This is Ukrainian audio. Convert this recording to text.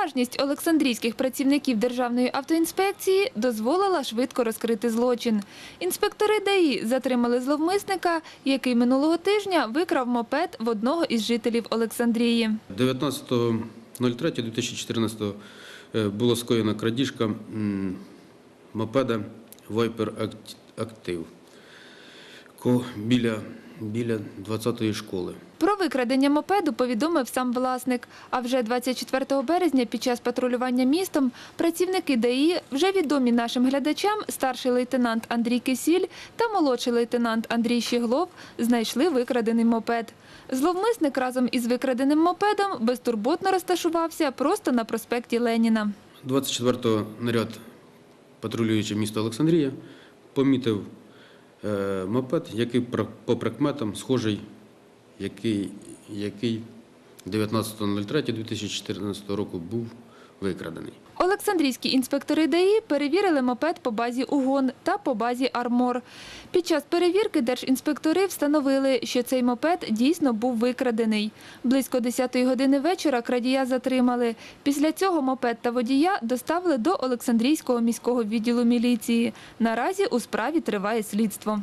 Уважність олександрійських працівників Державної автоінспекції дозволила швидко розкрити злочин. Інспектори ДАІ затримали зловмисника, який минулого тижня викрав мопед в одного із жителів Олександрії. 19.03.2014 е, було скоєна крадіжка мопеда Active ко- біля, біля 20-ї школи. Про викрадення мопеду повідомив сам власник. А вже 24 березня під час патрулювання містом працівники ДАІ, вже відомі нашим глядачам, старший лейтенант Андрій Кисіль та молодший лейтенант Андрій Щеглов, знайшли викрадений мопед. Зловмисник разом із викраденим мопедом безтурботно розташувався просто на проспекті Леніна. 24-го наряд, патрулюючи місто Олександрія, помітив мопед, який по прикметам схожий, який, який 19.03.2014 року був викрадений. Олександрійські інспектори ДАІ перевірили мопед по базі УГОН та по базі Армор. Під час перевірки держінспектори встановили, що цей мопед дійсно був викрадений. Близько 10-ї години вечора крадія затримали. Після цього мопед та водія доставили до Олександрійського міського відділу міліції. Наразі у справі триває слідство.